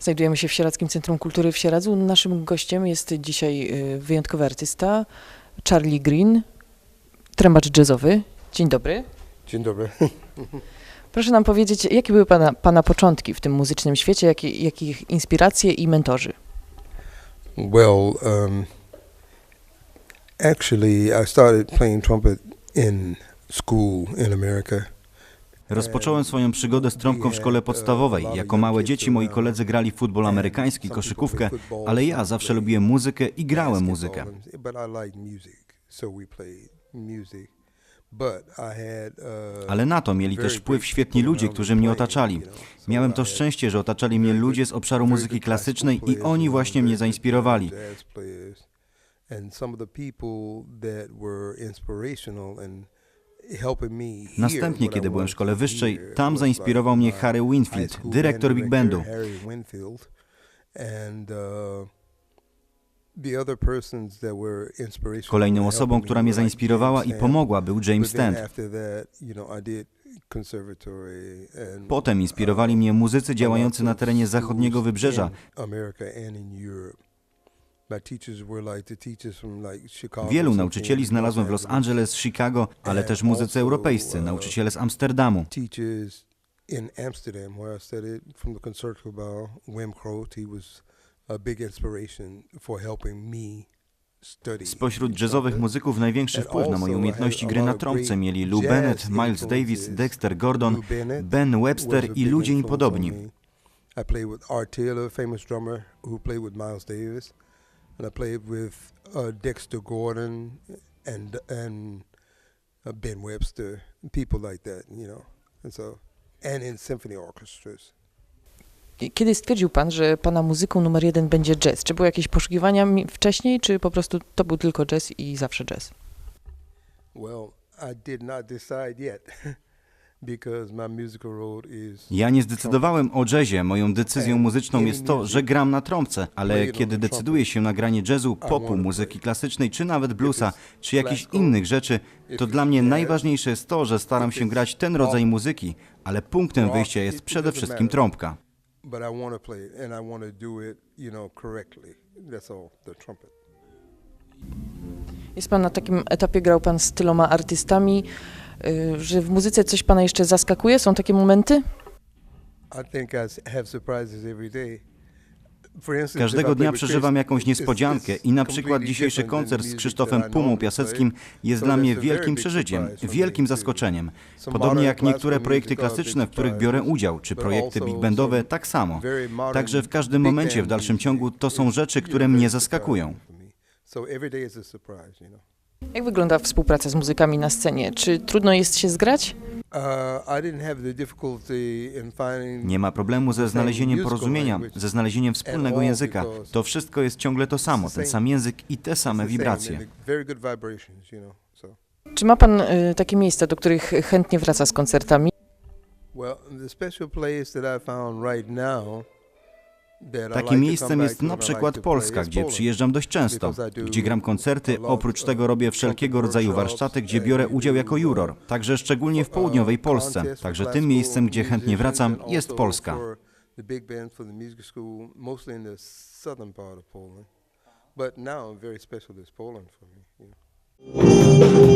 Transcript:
Znajdujemy się w Sieradzkim Centrum Kultury w Sieradzu. Naszym gościem jest dzisiaj y, wyjątkowy artysta Charlie Green, trębacz jazzowy. Dzień dobry. Dzień dobry. Proszę nam powiedzieć, jakie były pana, pana początki w tym muzycznym świecie, jakie, jakich inspiracje i mentorzy? Well, um, actually, I started playing trumpet in school in America. Rozpocząłem swoją przygodę z trąbką w szkole podstawowej. Jako małe dzieci moi koledzy grali w futbol amerykański, koszykówkę, ale ja zawsze lubiłem muzykę i grałem muzykę. Uh, Ale na to mieli też wpływ świetni ludzie, którzy mnie otaczali. Miałem to szczęście, że otaczali mnie ludzie z obszaru muzyki klasycznej i oni właśnie mnie zainspirowali. and some of the people that were inspirational and Następnie, kiedy byłem w szkole wyższej, tam zainspirował mnie Harry high Winfield, dyrektor Big Bandu. Uh, Kolejną osobą, która mnie zainspirowała i pomogła, był James Stent. Potem inspirowali mnie muzycy działający na terenie zachodniego wybrzeża. Wielu nauczycieli znalazłem w Los Angeles, Chicago, ale też muzycy europejscy, nauczyciele z Amsterdamu. Spośród jazzowych muzyków największy wpływ na moje umiejętności gry na trąbce mieli Lou Bennett, Miles Davis, Dexter Gordon, Ben Webster i ludzie im podobni. I played with Art Taylor, famous drummer who played with Miles Davis, and I played with uh, Dexter Gordon and and uh, Ben Webster, people like that, you know. And so, and in symphony orchestras. Kiedy stwierdził pan, że pana muzyką numer jeden będzie jazz? Czy były jakieś poszukiwania wcześniej, czy po prostu to był tylko jazz i zawsze jazz? Well, I did not decide yet Ja nie zdecydowałem o jazzie. Moją decyzją muzyczną jest to, że gram na trąbce, ale kiedy decyduję się na granie jazzu, popu, muzyki klasycznej, czy nawet bluesa, czy jakichś innych rzeczy, to dla mnie najważniejsze jest to, że staram się grać ten rodzaj muzyki, ale punktem wyjścia jest przede wszystkim trąbka. Jest pan na takim etapie, grał pan z tyloma artystami, że w muzyce coś pana jeszcze zaskakuje? Są takie momenty? Każdego dnia przeżywam jakąś niespodziankę i na przykład dzisiejszy koncert z Krzysztofem Pumą Piaseckim jest dla mnie wielkim przeżyciem, wielkim zaskoczeniem. Podobnie jak niektóre projekty klasyczne, w których biorę udział, czy projekty big bandowe, tak samo. Także w każdym momencie w dalszym ciągu to są rzeczy, które mnie zaskakują. So every day is a surprise, you know. Jak wygląda współpraca z muzykami na scenie? Czy trudno jest się zgrać? Uh, Nie ma problemu ze znalezieniem porozumienia, ze znalezieniem wspólnego języka. To wszystko jest ciągle to samo, ten sam język i te same wibracje. Czy ma pan y, takie miejsca, do których chętnie wraca z koncertami? well, the special place that I found right now Takim miejscem jest na przykład Polska, gdzie przyjeżdżam dość często, gdzie gram koncerty, oprócz tego robię wszelkiego rodzaju warsztaty, gdzie biorę udział jako juror, także szczególnie w południowej Polsce. Także tym miejscem, gdzie chętnie wracam, jest Polska. But now very special Poland for me. You know.